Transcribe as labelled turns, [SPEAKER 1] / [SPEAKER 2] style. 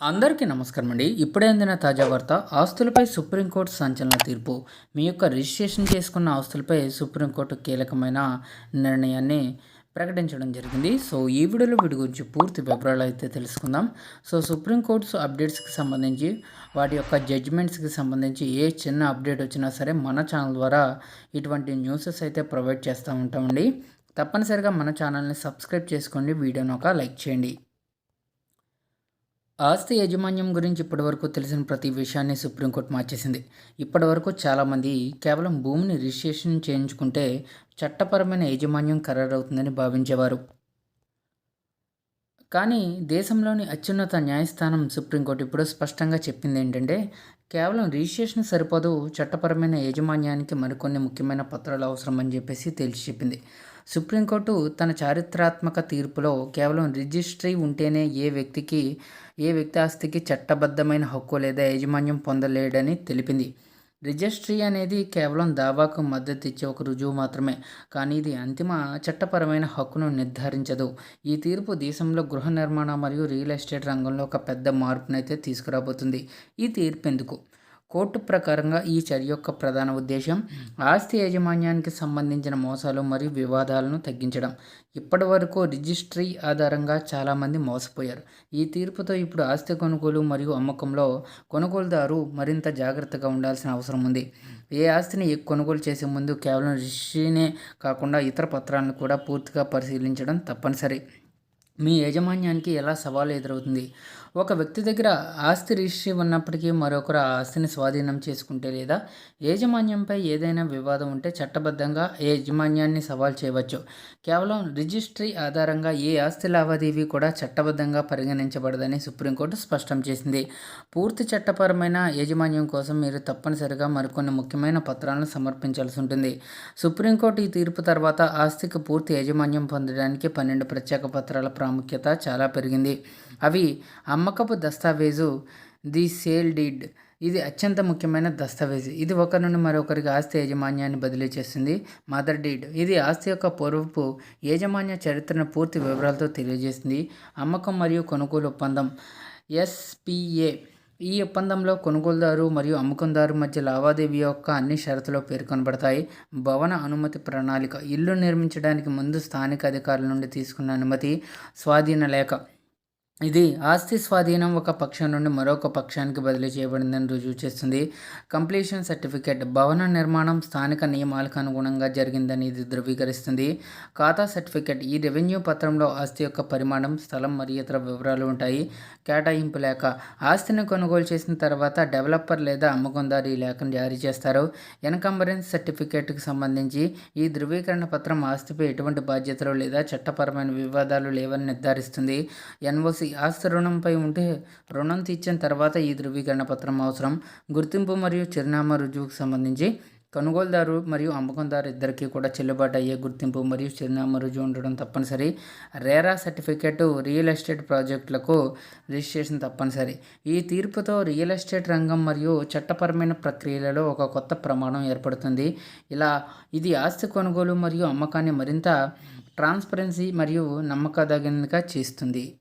[SPEAKER 1] అందరికీ నమస్కారం అండి. ఇప్పుడే అందిన తాజా వార్త ఆస్తులపై సుప్రీంకోర్టు సంచలన తీర్పు. మీ యొక్క రిజిస్ట్రేషన్ చేసుకున్న ఆస్తులపై సుప్రీంకోర్టు కీలకమైన నిర్ణయాన్ని ప్రకటించడం జరిగింది. సో ఈ వీడియోలో వీటి గురించి పూర్తి వివరాలు అయితే తెలుసుకుందాం. సో సుప్రీంకోర్టు అప్డేట్స్కి సంబంధించి వాటి యొక్క జడ్జిమెంట్స్కి సంబంధించి ఏ చిన్న అప్డేట్ వచ్చినా సరే మన ఛానల్ ద్వారా ఇటువంటి న్యూసెస్ అయితే ప్రొవైడ్ చేస్తూ ఉంటామండి. తప్పనిసరిగా మన ఛానల్ని సబ్స్క్రైబ్ చేసుకోండి. వీడియోని ఒక లైక్ చేయండి. ఆస్తి యాజమాన్యం గురించి ఇప్పటివరకు తెలిసిన ప్రతి విషయాన్ని సుప్రీంకోర్టు మార్చేసింది. ఇప్పటివరకు చాలామంది కేవలం భూమిని రిజిస్ట్రేషన్ చేయించుకుంటే చట్టపరమైన యాజమాన్యం ఖరారవుతుందని భావించేవారు. కానీ దేశంలోని అత్యున్నత న్యాయస్థానం సుప్రీంకోర్టు ఇప్పుడు స్పష్టంగా చెప్పింది ఏంటంటే కేవలం రిజిస్ట్రేషన్ సరిపోదు చట్టపరమైన యాజమాన్యానికి మరికొన్ని ముఖ్యమైన పత్రాలు అవసరమని చెప్పేసి తేల్చి చెప్పింది. సుప్రీంకోర్టు తన చారిత్రాత్మక తీర్పులో కేవలం రిజిస్ట్రీ ఉంటేనే ఏ వ్యక్తికి ఏ వ్యక్తి ఆస్తికి చట్టబద్ధమైన హక్కు లేదా యాజమాన్యం పొందలేడని తెలిపింది. రిజిస్ట్రీ అనేది కేవలం దావాకు మద్దతు ఇచ్చే ఒక రుజువు మాత్రమే కానీ ఇది అంతిమ చట్టపరమైన హక్కును నిర్ధారించదు. ఈ తీర్పు దేశంలో గృహ నిర్మాణ మరియు రియల్ ఎస్టేట్ రంగంలో ఒక పెద్ద మార్పునైతే తీసుకురాబోతుంది. ఈ తీర్పు ఎందుకు కోర్టు ప్రకారంగా ఈ చర్య యొక్క ప్రధాన ఉద్దేశం ఆస్తి యాజమాన్యానికి సంబంధించిన మోసాలు మరియు వివాదాలను తగ్గించడం. ఇప్పటి వరకు రిజిస్ట్రీ ఆధారంగా చాలామంది మోసపోయారు. ఈ తీర్పుతో ఇప్పుడు ఆస్తి కొనుగోలు మరియు అమ్మకంలో కొనుగోలుదారు మరింత జాగ్రత్తగా ఉండాల్సిన అవసరం ఉంది. ఏ ఆస్తిని కొనుగోలు చేసే ముందు కేవలం రిజిస్ట్రీనే కాకుండా ఇతర పత్రాలను కూడా పూర్తిగా పరిశీలించడం తప్పనిసరి. మీ యాజమాన్యానికి ఎలా సవాలు ఎదురవుతుంది? ఒక వ్యక్తి దగ్గర ఆస్తి రిజిస్ట్రీ ఉన్నప్పటికీ మరొకరు ఆ ఆస్తిని స్వాధీనం చేసుకుంటే లేదా యాజమాన్యంపై ఏదైనా వివాదం ఉంటే చట్టబద్ధంగా యాజమాన్యాన్ని సవాల్ చేయవచ్చు. కేవలం రిజిస్ట్రీ ఆధారంగా ఏ ఆస్తి లావాదేవీ కూడా చట్టబద్ధంగా పరిగణించబడదని సుప్రీంకోర్టు స్పష్టం చేసింది. పూర్తి చట్టపరమైన యాజమాన్యం కోసం మీరు తప్పనిసరిగా మరికొన్ని ముఖ్యమైన పత్రాలను సమర్పించాల్సి ఉంటుంది. సుప్రీంకోర్టు ఈ తీర్పు తర్వాత ఆస్తికి పూర్తి యాజమాన్యం పొందడానికి పన్నెండు ప్రత్యేక పత్రాల ప్రాముఖ్యత చాలా పెరిగింది. అవి అమ్మకపు దస్తావేజు ది సేల్ డీడ్. ఇది అత్యంత ముఖ్యమైన దస్తావేజు. ఇది ఒకరి నుండి మరొకరికి ఆస్తి యాజమాన్యాన్ని బదిలీ చేస్తుంది. Mother deed. ఇది ఆస్తి యొక్క పూర్వపు యాజమాన్య చరిత్రను పూర్తి వివరాలతో తెలియజేస్తుంది. అమ్మకం మరియు కొనుగోలు ఒప్పందం. ఎస్పిఏ ఈ ఒప్పందంలో కొనుగోలుదారు మరియు అమ్మకందారు మధ్య లావాదేవీ యొక్క అన్ని షరతులు పేర్కొనబడతాయి భవన అనుమతి ప్రణాళిక ఇల్లు నిర్మించడానికి ముందు స్థానిక అధికారుల నుండి తీసుకున్న అనుమతి స్వాధీన లేఖ. ఇది ఆస్తి స్వాధీనం ఒక పక్షం నుండి మరొక పక్షానికి బదిలీ చేయబడిందని రుజువు చేస్తుంది. కంప్లీషన్ సర్టిఫికేట్ భవన నిర్మాణం స్థానిక నియమాలకు అనుగుణంగా జరిగిందని ఇది ధృవీకరిస్తుంది. ఖాతా సర్టిఫికేట్ ఈ రెవెన్యూ పత్రంలో ఆస్తి యొక్క పరిమాణం స్థలం మరియు ఇతర వివరాలు ఉంటాయి. కేటాయింపు లేఖ ఆస్తిని కొనుగోలు చేసిన తర్వాత డెవలపర్ లేదా అమ్మకందారు ఈ లేఖను జారీ చేస్తారు. ఎన్కంబరెన్స్ సర్టిఫికేట్కి సంబంధించి ఈ ధృవీకరణ పత్రం ఆస్తిపై ఎటువంటి బాధ్యతలు లేదా చట్టపరమైన వివాదాలు లేవని నిర్ధారిస్తుంది. ఎన్ఓసి ఆస్తి రుణంపై ఉంటే రుణం తీర్చిన తర్వాత ఈ ధృవీకరణ పత్రం అవసరం. గుర్తింపు మరియు చిరునామా రుజువుకు సంబంధించి కొనుగోలుదారు మరియు అమ్మకందారు ఇద్దరికీ కూడా చెల్లుబాటు అయ్యే గుర్తింపు మరియు చిరునామా రుజువు ఉండడం తప్పనిసరి. రేరా సర్టిఫికేట్ రియల్ ఎస్టేట్ ప్రాజెక్టులకు రిజిస్ట్రేషన్ తప్పనిసరి. ఈ తీర్పుతో రియల్ ఎస్టేట్ రంగం మరియు చట్టపరమైన ప్రక్రియలలో ఒక కొత్త ప్రమాణం ఏర్పడుతుంది. ఇలా ఇది ఆస్తి కొనుగోలు మరియు అమ్మకాన్ని మరింత ట్రాన్స్పరెన్సీ మరియు నమ్మకదగినదిగా చేస్తుంది.